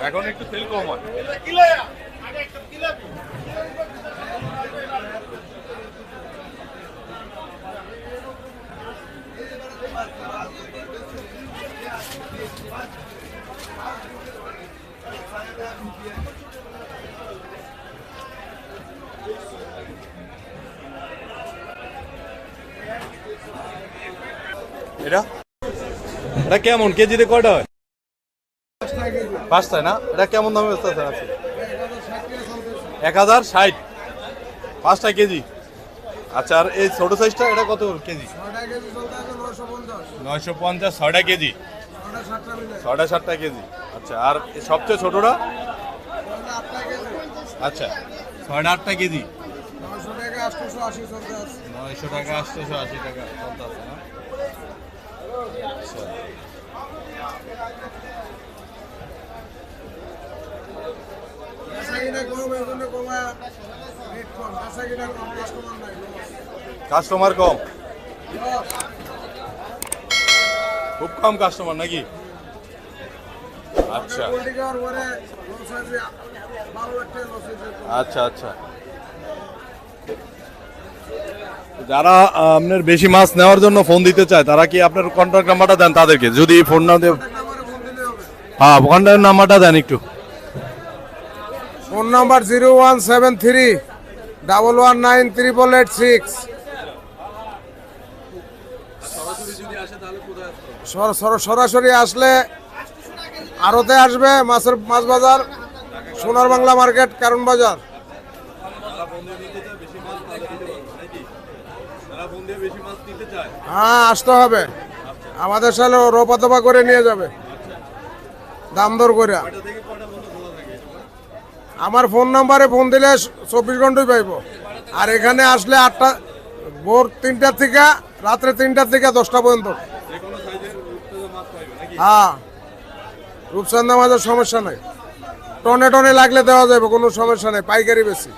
এখন একটু তেল কম এটা? এটা কেমন? কেজিতে কয়টা হয়? পাঁচটায় না? এটা কেমন দামে বেচতে আছেন আজকে এক হাজার ষাট। পাঁচটা কেজি। আচ্ছা আর এই ছোট সাইজটা এটা কত কেজি? নয়শো পঞ্চাশ। ছয়টা কেজি। ছয়টা সাতটা কেজি। আচ্ছা আর সবচেয়ে ছোটটা? আচ্ছা ছয়টা আটটা কেজি। নয়শো টাকা আটশোশো আশি টাকা চলতে আছে না? কাস্টমার কম। খুব কম কাস্টমার নাকি? আচ্ছা। আচ্ছা আচ্ছা। যারা আপনার বেশি মাছ নেওয়ার জন্য ফোন দিতে চায়, তারা কি আপনার কন্ট্যাক্ট নাম্বারটা দেন তাদেরকে? যদি ফোন না দেন হ্যাঁ কন্ট্যাক্ট নাম্বারটা দেন একটু। Phone number zero one seven three double one nine triple eight six সরাসরি আসলে আরতে আসবে মাছের মাছ বাজার, সোনার বাংলা মার্কেট, কারণ বাজার। হ্যাঁ আসতে হবে। আমাদের সাথে রোপা তোপা করে নিয়ে যাবে। দাম দর করে আমার ফোন নাম্বারে ফোন দিলে চব্বিশ ঘন্টায় পাইব। আর এখানে আসলে আটটা, ভোর তিনটার থেকে, রাত্রে তিনটার থেকে দশটা পর্যন্ত। হ্যাঁ রূপসান্দা মাঝের সমস্যা নাই। টনে টনে লাগলে দেওয়া যাবে, কোনো সমস্যা নেই, পাইকারি বেশি।